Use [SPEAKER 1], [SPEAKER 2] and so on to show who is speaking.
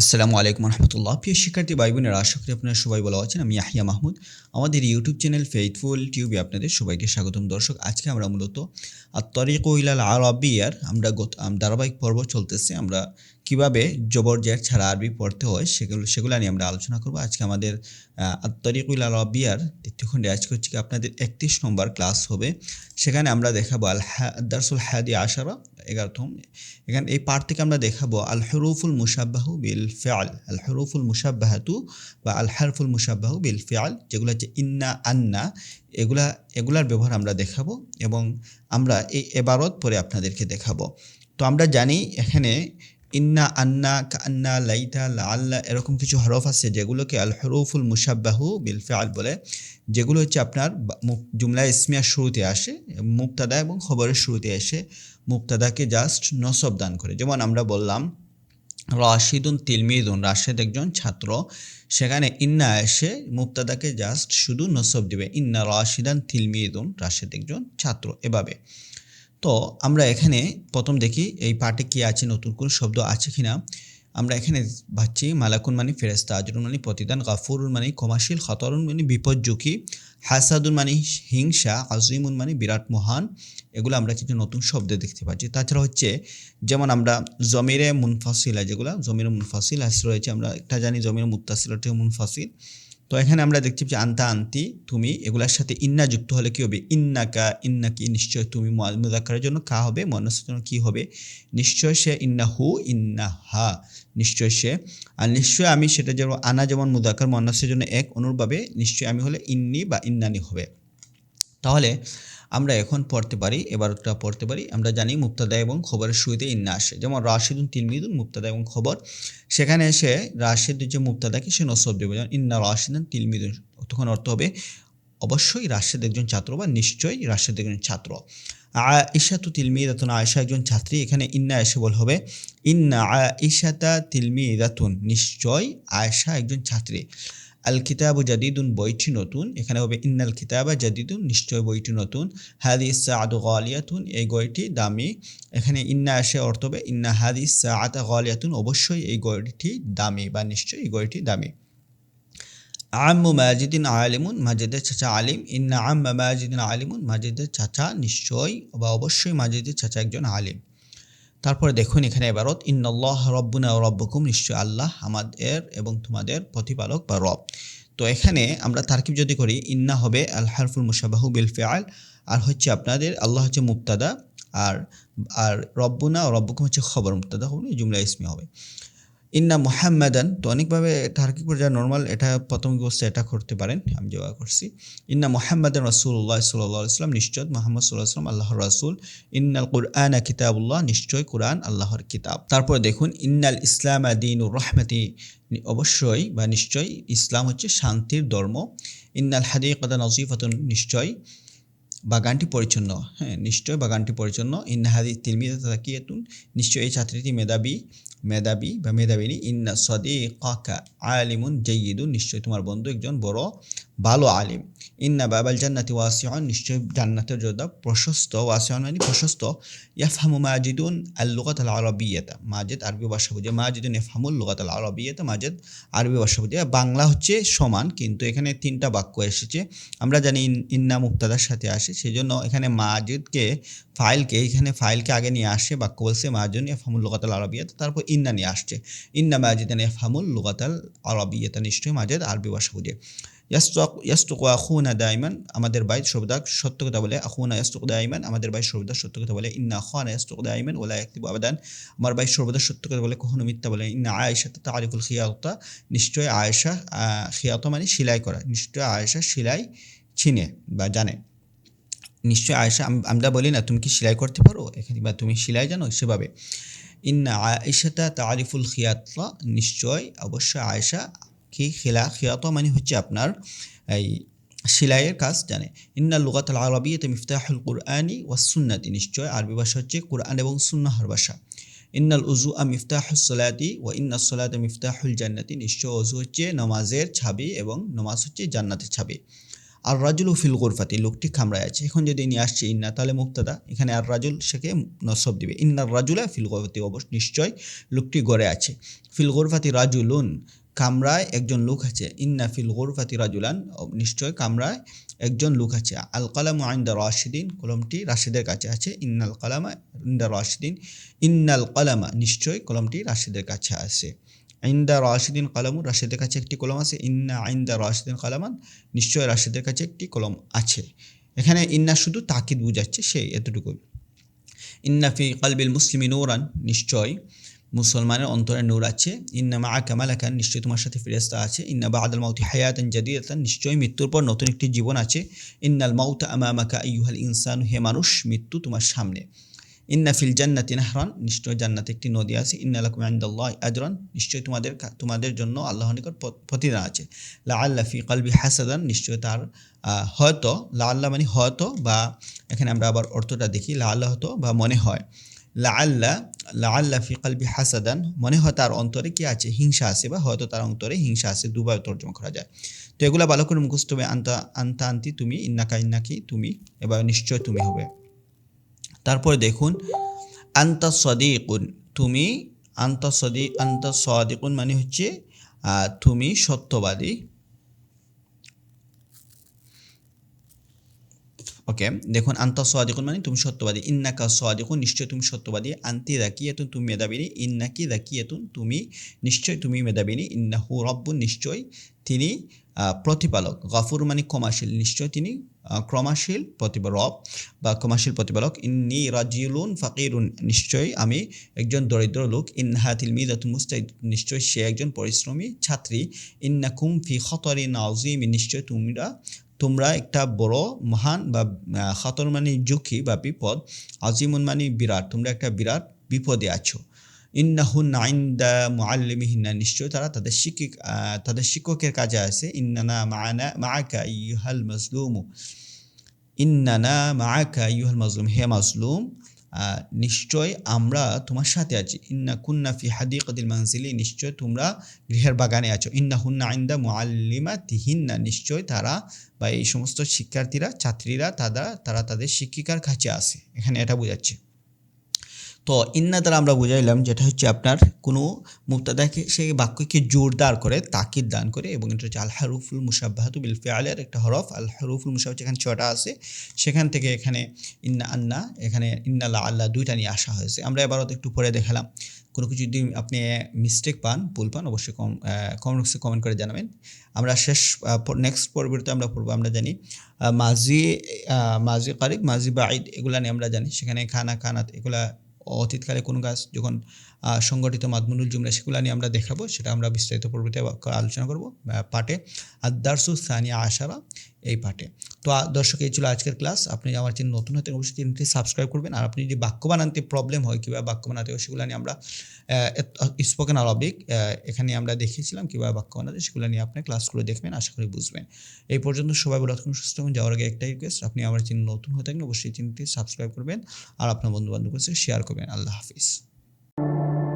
[SPEAKER 1] আসসালামু আলাইকুম রহমতুল্লাহ। প্রিয় শিক্ষার্থী ভাই বোনেরা আশা করি আপনারা সবাই ভালো আছেন। আমি ইয়াহিয়া মাহমুদ। আমাদের ইউটিউব চ্যানেল ফেইথফুল টিউবে আপনাদের সবাইকে স্বাগতম। দর্শক, আজকে আমরা মূলত আত্তরিক ইলাল আরবিয়ার আমরা ধারাবাহিক পর্ব চলতেছে। আমরা কীভাবে জবর জের ছাড়া আরবি পড়তে হয় সেগুলো সেগুলো নিয়ে আমরা আলোচনা করব। আজকে আমাদের আত্তরিক ইলাল আরবিয়ার দ্বিতীয় খণ্ডে আজকে হচ্ছে আপনাদের একত্রিশ নম্বর ক্লাস হবে। সেখানে আমরা দেখাবো আল হা- দারসুল হাদি আশারা এগারোতম। এখানে এই পার্ট থেকে আমরা দেখাবো আল হরুফুল মুসাব্বাহু বিল ফেয়াল আল হরুফুল মুসাব্বাহাতু বা আল হারফুল মুসাব্বাহু বিল ফেয়াল যেগুলো হচ্ছে ইন্না আন্না। এগুলা, এগুলার ব্যবহার আমরা দেখাবো এবং আমরা এই এবারত পরে আপনাদেরকে দেখাবো। তো আমরা জানি এখানে ইন্না আন্না, কান্না, লাইতা আল্লাহ এরকম কিছু হরফ আছে যেগুলোকে আল হরুফুল মুসাব্বাহু বিল ফেয়াল বলে, যেগুলো হচ্ছে আপনার জুমলা ইসমিয়ার শুরুতে আসে মুক্তাদা এবং খবরের শুরুতে এসে মুক্তাদাকে জাস্ট নসব দান করে। যেমন আমরা বললাম, রাশিদুন তিলমিদুন, রাশেদ একজন ছাত্র। সেখানে ইন্না এসে মুক্তাদাকে জাস্ট শুধু নসব দিবে। ইন্না রাশিদান তিলমিদুন, রাশেদ একজন ছাত্র এভাবে। তো আমরা এখানে প্রথম দেখি, এই পার্টে কি আছে, নতুন কোনো শব্দ আছে কিনা? আমরা এখানে পাচ্ছি, মালাকুন মানে ফেরেস্তা আজরুন মানে প্রতিদান গাফুরুন মানে ক্ষমাশীল খতরুন মানে বিপজ্জুকি হাসাদুন মানে হিংসা, আজিমুন মানে বিরাট মহান, এগুলো আমরা কিছু নতুন শব্দে দেখতে পাচ্ছি। তাছাড়া হচ্ছে, যেমন আমরা জমিরে মুনফাসিলা, যেগুলো জমির মুনফাসিল রয়েছে, আমরা একটা জানি জমির মুত্তাসিল মুনফাসিল। তো এখানে আমরা দেখছি যে আন্তা আন্তি, তুমি এগুলার সাথে ইন্না যুক্ত হলে কি হবে? ইন্নাকা ইন্নাকি নিশ্চয় তুমি মুদাক্কারের জন্য কা হবে মনসের জন্য কী হবে? নিশ্চয় সে ইন্না হু, ইন্না হা। নিশ্চয় সে। আর নিশ্চয় আমি সেটা যেমন আনা যেমন মুদাক্কার মনসের জন্য এক অনুরূপভাবে, নিশ্চয় আমি হলে ইন্নি বা ইন্নানি হবে। তাহলে আমরা এখন পড়তে পারি, এবারটা পড়তে পারি। আমরা জানি মুক্তাদা এবং খবরের শুরুতে ইন্না আসে। যেমন রাশিদুন তিলমিদুন মুক্তাদা এবং খবর। সেখানে এসে রাশিদ যে মুক্তাদাকে সে নসব দেবে। যেমন ইন্না রাশিদুন তিলমিদুন তখন অর্থ হবে অবশ্যই রাশেদ একজন ছাত্র বা নিশ্চয়ই রাশেদ একজন ছাত্র। আয়েশা তু তিলমিদাতুন আয়েশা একজন ছাত্রী। এখানে ইন্না এসে বল হবে, ইন্না আয়েশাতা তিলমিদাতুন নিশ্চয় আয়েশা একজন ছাত্রী। আল কিতাবু জাদিদুন, বইটি নতুন। এখানে হবে, ইন্নাল কিতাবা জাদিদুন নিশ্চয় বইটি নতুন। হাদি সাদু গালিয়াতুন এই বইটি দামি। এখানে, ইন্না আসে অর্থ হবে, ইন্না হাদি সাআত গালিয়াতুন অবশ্যই এই বইটি দামি, বা নিশ্চয়ই এই বইটি দামি। আম্মু মাজিদিন আলিমুন মাজিদের চাচা আলিম। ইন্না আম্মা মাজিদিন আলিমুন মাজিদের চাচা নিশ্চয় বা অবশ্যই মাজিদের চাচা একজন আলিম। তারপরে দেখুন এখানে এবারত, ইন্নল্লাহ রব্বুনা রব্বকুম নিশ্চয় আল্লাহ আমাদের এবং তোমাদের প্রতিপালক বা রব। তো এখানে আমরা তারকিব যদি করি, ইন্না হবে আল হারফুল মুসাবাহু বিল ফেয়াল আর হচ্ছে আপনাদের আল্লাহ হচ্ছে মুক্তাদা আর আর রব্বুনা রব্বকুম হচ্ছে খবর মুক্তাদা হবে জুমলা ইসমি হবে। ইন্না মুহাম্মাদান তো অনেকভাবে তার্কিক পর্যায়ে নর্মাল এটা প্রথম অবস্থায় এটা করতে পারেন, আমি জবাব করছি। ইন্না মুহাম্মাদান রাসূলুল্লাহ সাল্লাল্লাহু আলাইহি সাল্লাম নিশ্চয়, মুহাম্মদ সাল্লাল্লাহু আলাইহি সাল্লাম আল্লাহর রাসূল। ইন্নাল কুরআনা কিতাবুল্লাহ নিশ্চয়, কুরআন আল্লাহর কিতাব। তারপর দেখুন, ইন্নাল ইসলাম দিনুর রহমাতি অবশ্যই বা নিশ্চয়, ইসলাম হচ্ছে শান্তির ধর্ম। ইন্নাল হাদি হাদিকাতা নজিফাতুন নিশ্চয় বাগানটি পরিচ্ছন্ন। হ্যাঁ নিশ্চয় বাগানটি পরিচ্ছন্ন। ইন্নাহাদি তিলমিদা তাকিয়াতুন নিশ্চয়, এই ছাত্রীটি মেধাবী। মেধাবী বা মেধাবিনী ইন্না সদি কাকা আলিমুন জয়িদুন নিশ্চয় তোমার বন্ধু একজন বড়, ভালো আলিম। ইন্না বাবাল জান্নাতি ওয়াসিয়ন নিশ্চয় জান্নাতের যোদ্ধা, প্রশস্ত ওয়াসিয়ন মানে প্রশস্ত। ইয়াফহামু মাজিদুন আল লুগাত আল আরবিয়াতা। মাজিদ আরবি ভাষা বুঝে, মাজিদুন ইয়াফহামুল লুগাত আল আরবিয়াতা, মাজিদ আরবি ভাষা বুঝে। বাংলা হচ্ছে সমান, কিন্তু এখানে তিনটা বাক্য এসেছে। আমরা জানি ইন্না মুক্তাদার সাথে আসে সেই জন্য এখানে মাজিদকে, ফাইলকে, এখানে ফাইলকে আগে নিয়ে আসে, বাক্য বলছে মাজিদুন ইয়াফহামুল লুগাত আল আরবিয়াতা। তারপর ইন্না নিয়ে আসছে। ইন্না মাজিদান ইয়াফহামুল লুগাত আল আরবিয়াতা নিশ্চয়ই মাজিদ আরবি ভাষা বুঝে। ইয়াস্তুক ইয়াস্তুক আখুনা দাইমান আমাদের ভাই সর্বদা সত্য কথা বলে, আখুনা ইয়াস্তুক দাইমান আমাদের ভাই সর্বদা সত্য কথা বলে, ইন্না আখানা ইয়াস্তুক দাইমান ওলা ইয়াকতিবু আবাদান। আমার ভাই সর্বদা সত্য কথা বলে, কখনো মিথ্যা বলে ইন্না আয়েশা তারিফুল খিয়াতা নিশ্চয় আয়েশা খিয়াত মানে সেলাই করা। নিশ্চয় আয়েশা সেলাই চিনে বা জানে। নিশ্চয় আয়েশা, আম- আমরা বলি না, তুমি কি সেলাই করতে পারো? এখানে বা তুমি সেলাই জানো? সেভাবে। ইন্না আয়েশাতা তারিফুল খিয়াতা। নিশ্চয়, অবশ্যই আয়েশা কি খেলা, খিয়াত মানে হচ্ছে আপনার এই সেলাইয়ের কাজ জানে। ইন্না লুগাত আল আরবিয়তে মিফতাহুল কুরআনি ওয়াসুন্নাতি নিশ্চয়, আরবি ভাষা হচ্ছে কুরআন এবং সুন্নাহর ভাষা। ইন্নাল উজু আ মিফতাহুস সলাতি ওয়া ইন্না সলাতে মিফতাহুল জান্নাতি। নিশ্চয় অজু হচ্ছে নমাজের ছাবি এবং নমাজ হচ্ছে জান্নাতের ছাবি। আর রাজুল ফিল গোরফাতি, লোকটি খামড়ায় আছে। এখন যদি নিয়ে আসছে, ইন্না তাহলে মুক্তাদা। এখানে আর রাজুল সেকে নসব দিবে। ইন্নার রাজুলা ফিল গোরফাতি অবশ্য নিশ্চয় লোকটি গড়ে আছে। ফিল গোরফাতি রাজুলুন কামরায় একজন লোক আছে। ইন্না ফিল গোরফাতি রাজুলান নিশ্চয় কামরায় একজন লোক আছে। আল কালাম আইন্দা রাশিদিন, কলমটি রাশিদের কাছে আছে। ইন্নাল কালামা ইন্দা রাশিদিন ইন্নাল কালামা নিশ্চয় কলমটি রাশিদের কাছে আছে। আইন্দা রাশিদিন কালামু রাশিদের কাছে একটি কলম আছে। ইন্না আইন্দা রাশিদিন কালামান নিশ্চয় রাশিদের কাছে একটি কলম আছে। এখানে ইন্না শুধু তাকিদ বুঝাচ্ছে সেই এতটুকু ইন্না ফি কালবিল মুসলিমি নৌরান নিশ্চয় মুসলমানের অন্তরে নূর আছে। ইন্না মা কামালাকান নিশ্চয়ই তোমার সাথে ফিরেস্তা আছে। ইন্না বা আদাল মাউতি হায়াতান জাদিদাতান নিশ্চয়ই মৃত্যুর পর নতুন একটি জীবন আছে। ইন্নাল মাউতা আমামাকা আইয়ুহাল ইনসান, হে মানুষ, মৃত্যু তোমার সামনে। ইন্না ফিল জান্নাতি নাহরান নিশ্চয় জান্নাতে একটি নদী আছে। ইন্না লাকুম ইনদাল্লাহ আজরান নিশ্চয় তোমাদের তোমাদের জন্য আল্লাহ নিকট প্রতিদান আছে। লা আল্লাহ ফি কালবি হাসাদান নিশ্চয় তার হয়তো লা আল্লাহ মানে হয়তো বা এখানে আমরা আবার অর্থটা দেখি লা আল্লাহ হতো বা মনে হয়। লা আল্লাহ লা আল্লাহ ফি কালবি হাসাদান মনে হয় তার অন্তরে কি আছে? হিংসা আছে বা হয়তো তার অন্তরে হিংসা আছে, দুবার তর্জমা করা যায়। তো এগুলো ভালো করে মুখস্থ হবে আন্তা আন্তা আন্তি তুমি, ইন্নাকা ইন্নাকি তুমি, এবার নিশ্চয় তুমি হবে। তারপরে দেখুন, আন্তা সদিকুন, তুমি আন্তা সদি, আন্তা সদিকুন মানে হচ্ছে তুমি সত্যবাদী। ওকে, দেখুন, আন্তা সোয়াদিকুন মানে তুমি সত্যবাদী। ইন্নাকা সোয়াদিকুন নিশ্চয় তুমি সত্যবাদী। আন্তি রাকিয়াতুন, তুমি মেধাবিনী। ইন্নাকি রাকিয়াতুন, তুমি নিশ্চয় তুমি মেধাবিনী। ইন্নাহু রব্বুন, নিশ্চয় তিনি প্রতিপালক। গফুর মানে ক্ষমাশীল। নিশ্চয় তিনি ক্রমাশীল প্রতিভা রব বা ক্ষমাশীল প্রতিপালক ইন্নি রাজিউলুন ফাকিরুন। নিশ্চয়ই আমি একজন দরিদ্র লোক। ইনহাতিল মিদাতুল মুস্তাইদ নিশ্চয়ই সে একজন পরিশ্রমী ছাত্রী। ইন্নাকুম ফি খতরিন আজিম নিশ্চয় তোমরা তোমরা একটা বড়, মহান বা খতর মানে ঝুঁকি বা বিপদ। আজিমুন মানে বিরাট। তোমরা একটা বিরাট বিপদে আছো। ইন্নাহুন আইন্দা মুআল্লিমিহিন্না নিশ্চয় তারা তাদের শিক্ষিক তাদের শিক্ষকের কাজে আছে ইন্নানা মাআনা, মাআকা ইউহাল মাজলুম। ইন্নানা মাআকা ইউহাল মাজলুম, হে মাজলুম নিশ্চয় আমরা তোমার সাথে আছি। ইন্না কুন্না ফি হাদিকাতিল মানসিলি নিশ্চয় তোমরা গৃহের বাগানে আছো। ইন্না হুন্না আইন্দা মুআল্লিমা তিহিন্না নিশ্চয় তারা বা এই সমস্ত শিক্ষার্থীরা, ছাত্রীরা, তারা তারা তাদের শিক্ষিকার কাছে আসে। এখানে এটা বোঝাচ্ছে। তো ইন্না দ্বারা আমরা বুঝাইলাম যেটা হচ্ছে আপনার কোনো মুক্তাদাকে সেই বাক্যকে জোরদার করে, তাকিদ দান করে এবং এটা হচ্ছে আল হারুফুল মুসাব্বাহাতু বিল একটা হরফ। আল হারুফুল মুসাব যেখানে ছটা আছে, সেখান থেকে এখানে ইন্না আন্না, এখানে ইন্না আল্লাহ দুইটা নিয়ে আসা হয়েছে। আমরা এবারও একটু পরে দেখালাম। কোনো কিছু যদি আপনি মিস্টেক পান, ভুল পান, অবশ্যই কম কমেন্ট বক্সে কমেন্ট করে জানাবেন। আমরা শেষ নেক্সট পরবর্তীতে আমরা পড়ব, আমরা জানি মাঝি মাঝি কারিক মাঝি বাইদ এগুলা নিয়ে আমরা জানি। সেখানে খানা, খানাত, এগুলা অতীতকালে কোনো গাছ যখন সংগঠিত মাদমুনুল জুমরা সেগুলো নিয়ে আমরা দেখাবো, সেটা আমরা বিস্তারিত পূর্বতে আলোচনা করব পাঠে আদারসু সানিয়া আশারা এই পাঠে তো দর্শক, এই ছিল আজকের ক্লাস। আপনি আমার চ্যানেল নতুন হতে অবশ্যই চ্যানেলটি সাবস্ক্রাইব করবেন। আর আপনি যদি বাক্য বানাতে প্রবলেম হয়, কিংবা বাক্য বানাতে হয়, সেগুলো নিয়ে আমরা স্পোকেন আরবিক এখানে আমরা দেখিয়েছিলাম কীভাবে বাক্য বানাতে সেগুলো নিয়ে আপনি ক্লাসগুলো দেখবেন, আশা করি বুঝবেন। এই পর্যন্ত সবাই বলে থাকুন, সুস্থ হন যাওয়ার আগে একটাই রিকোয়েস্ট আপনি আমার চ্যানেল নতুন হয়ে থাকেন অবশ্যই চ্যানেলটি সাবস্ক্রাইব করবেন, আর আপনার বন্ধু বান্ধব কাছে শেয়ার করবেন। আল্লাহ হাফিজ। thank you